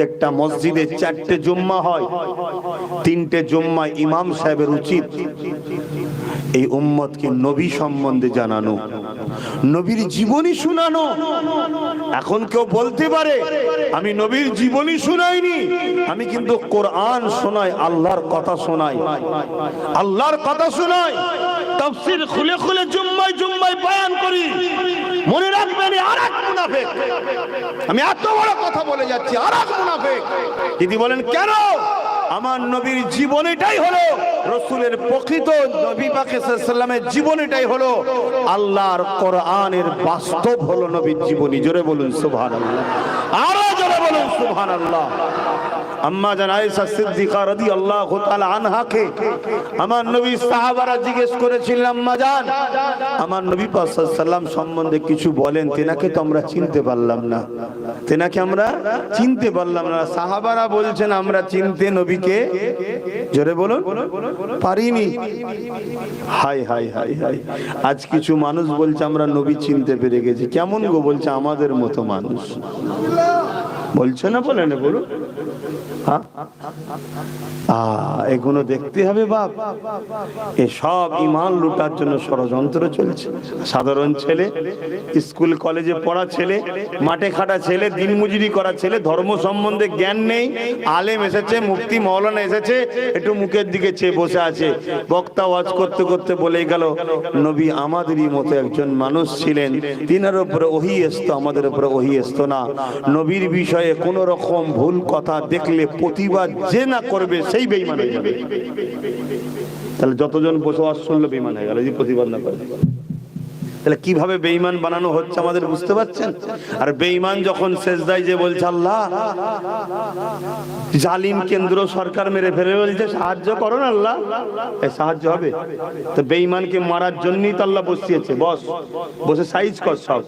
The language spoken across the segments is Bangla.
প্রত্যেকটা মসজিদে চারটে জুম্মা হয়। তিনটে জুম্মা ইমাম সাহেবের উচিত। এই উম্মতকে নবী সম্বন্ধে জানানো, নবীর জীবনী শোনানো। এখন কেউ বলতে পারে, আমি নবীর জীবনী শোনাইনি, আমি কিন্তু কোরআন শোনাই, আল্লাহর কথা শোনাই। আল্লাহর কথা শোনাই, তাফসীর খুলে খুলে জুম্মায় জুম্মায় বয়ান করি। মনে রাখবেন আর এক মুনাফিক। আমি এত বড় কথা বলে যাচ্ছি আর এক মুনাফিক। দিদি বলেন, কেন? আমার নবীর জীবনীটাই হলো, রসুলের প্রকৃত নবী পাকের জীবনীটাই হলো, আল্লাহর কোরআনের বাস্তব হলো নবীর জীবনী। জোরে বলুন সুবহান আল্লাহ আরও জোরে বলুন সুবহান আল্লাহ আম্মা জান আয়েশা সিদ্দিকা রাদিয়াল্লাহু তাআলা আনহাকে, আমার নবী সাহাবারা জিজ্ঞেস করেছিলেন, আম্মা জান, আমার নবী পাক সাল্লাম সম্বন্ধে কিছু বলেন, তেনাকে তো আমরা চিনতে পারলাম না। তেনাকে আমরা চিনতে পারলাম না। সাহাবারা বলছেন, আমরা চিনতে নবীকে, জোরে বলুন, পারিনি। হাই হাই হাই হাই, আজ কিছু মানুষ বলছে, আমরা নবী চিনতে পেরে গেছি। কেমন গো বলছে, আমাদের মতো মানুষ? বলছে না বলে না বলুন। এগুলো দেখতে হবে বাপ। এসব ইমান লুটার জন্য ষড়যন্ত্র চলছে। সাধারণ ছেলে, স্কুল, কলেজে পড়া ছেলে, মাঠে খাটা ছেলে দিনমজুরি করা ছেলে, ধর্ম সম্বন্ধে জ্ঞান নেই, আলেম এসেছে, মুফতি মৌলানা এসেছে, একটু মুখের দিকে চেয়ে বসে আছে। বক্তা ওয়াজ করতে করতে বলে গেল, নবী আমাদেরই মতো একজন মানুষ ছিলেন। তিনার উপরে ওহি আসতো আমাদের উপরে ওহি আসতো না। নবীর বিষয়ে কোন রকম ভুল কথা দেখলে প্রতিবাদ যে না করবে, সেই বেইমান হয়ে যাবে। তাহলে যতজন বসবাস শুনলো বেইমান হয়ে গেল যদি প্রতিবাদ না করে। তাহলে কীভাবে বেঈমান বানানো হচ্ছে আমাদের বুঝতে পারছেন? আর বেঈমান যখন শেষদায় যে বলছে, আল্লাহ, জালিম কেন্দ্র সরকার মেরে ফেলে বলছে, সাহায্য করো না আল্লাহ। সাহায্য হবে? তো বেঈমানকে মারার জন্যই তো আল্লাহ বসিয়েছে। বস, বসে সাইজ কর সব।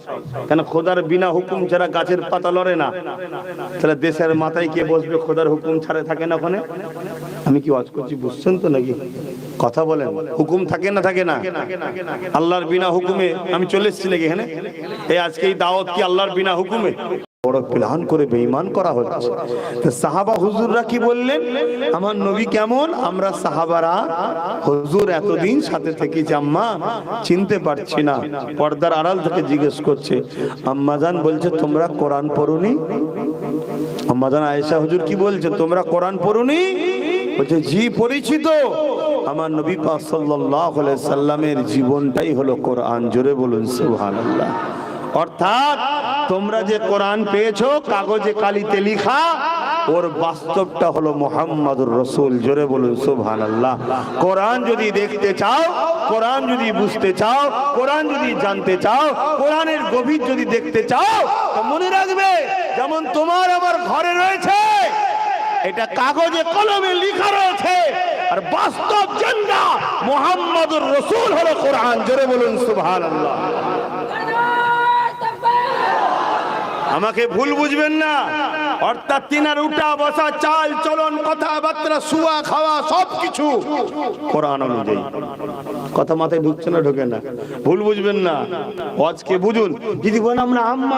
কেন খোদার বিনা হুকুম ছাড়া গাছের পাতা লড়ে না? তাহলে দেশের মাথায় কে বসবে? খোদার হুকুম ছাড়া থাকে না ওখানে? আমি কি ওয়াজ করছি বুঝছেন তো নাকি? কথা বলেন। হুকুম থাকে না থাকে না? আল্লাহর বিনা হুকুমে আমি চলে এসেছি নাকি এখানে? এই আজকে এই দাওয়াত কি আল্লাহর বিনা হুকুমে? বড় প্লান করে বেঈমান করা হচ্ছে। সাহাবা হুজুররা কি বললেন? আমার নবী কেমন? আমরা সাহাবারা হুজুর এতদিন সাথে থেকে আম্মা, চিনতে পারছি না। পর্দার আড়াল থেকে জিজ্ঞেস করছে আম্মাজান বলছে, তোমরা কোরআন পড়ুনি? আম্মাজান আয়েশা হুজুর কি বলছে, তোমরা কোরআন পড়ুনি? বলছে, জি, পরিচিত। আমার নবী পাক সাল্লামের জীবনটাই হলো কোরআন। জোরে বলুন, সুবহানাল্লাহ। অর্থাৎ তোমরা যে কোরআন পেয়েছ, কাগজে কালিতে লেখা, ওর বাস্তবটা হলো মোহাম্মদুর রসুল। জোরে বলুন, সুবহানাল্লাহ। কোরআন যদি দেখতে চাও, কোরআন যদি বুঝতে চাও, কোরআন যদি জানতে চাও, কোরআনের গভীর যদি দেখতে চাও মনে রাখবে, যেমন তোমার আমার ঘরে এটা কাগজে কলমে লেখা রয়েছে। আর বাস্তব জেন্ডা মোহাম্মদুর রসুল হলো কোরআন। জোরে বলুন, সুবহানাল্লাহ। আমাকে ভুল বুঝবেন না। অর্থাৎ তিনার উঠা বসা চাল চলন কথাবার্তা, শুয়া খাওয়া সব কিছু কোরআন অনুযায়ী। কথা মাথায় ঢুকছে না, ঢোকে না। ভুল বুঝবেন না। আজকে বুঝুন। যদি বলেন আমরা আম